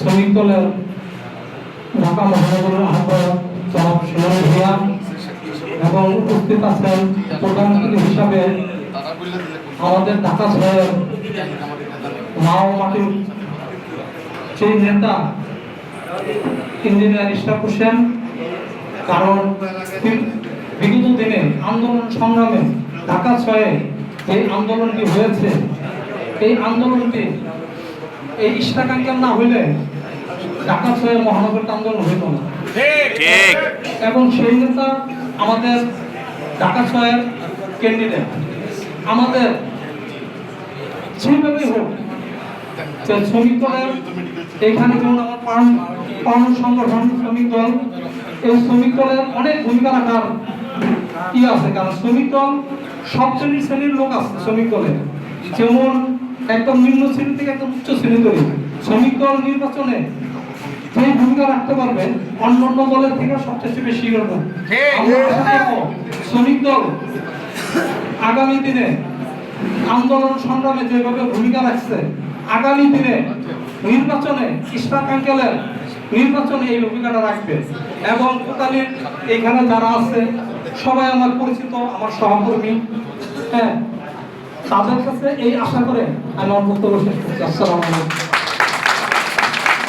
শ্রমিক দলের ঢাকা মহানগরের আহ্বায়ক জনাব সুমন ভূঁইয়া এবং উপস্থিত আছেন প্রধান হিসাবে আমাদের ঢাকা শহরের মাও মাটির সেই নেতা ইঞ্জিনিয়ার ইশরাক হোসেন, কারণ বিগত দিনে আন্দোলন সংগ্রামে ঢাকা ছয়ে যে আন্দোলনটি হয়েছে, এই আন্দোলনটি এই ইশরাকাঙ্কের না হইলে ঢাকা ছয়ে মহানগর আন্দোলন হইত না। ঠিক। এবং সেই নেতা আমাদের ঢাকা ছয়ের ক্যান্ডিডেট আমাদের যেভাবেই হোক যে শ্রমিক দলের এখানে যেমন আমার পার্ন পার্ন সংগঠন শ্রমিক দল এই শ্রমিক দলের অনেক ভূমিকা রাখার ই আছে। কারণ শ্রমিক দল সব শ্রেণির শ্রেণির লোক আছে শ্রমিক দলে যেমন একদম নিম্ন শ্রেণি থেকে একদম উচ্চ শ্রেণি তৈরি শ্রমিক দল নির্বাচনে যে ভূমিকা রাখতে পারবে অন্য অন্য দলের থেকে সবচেয়ে বেশি করবে। শ্রমিক দল আগামী দিনে আন্দোলন সংগ্রামে যেভাবে ভূমিকা রাখছে আগামী দিনে নির্বাচনে ইশরাক আঙ্কেলের নির্বাচনে এই ভূমিকাটা রাখবে। এবং কোতালির এখানে যারা আছে সবাই আমার পরিচিত আমার সহকর্মী হ্যাঁ তাদের কাছে এই আশা করে আমি আমার বক্তব্য শেষ করছি। আসসালামু আলাইকুম।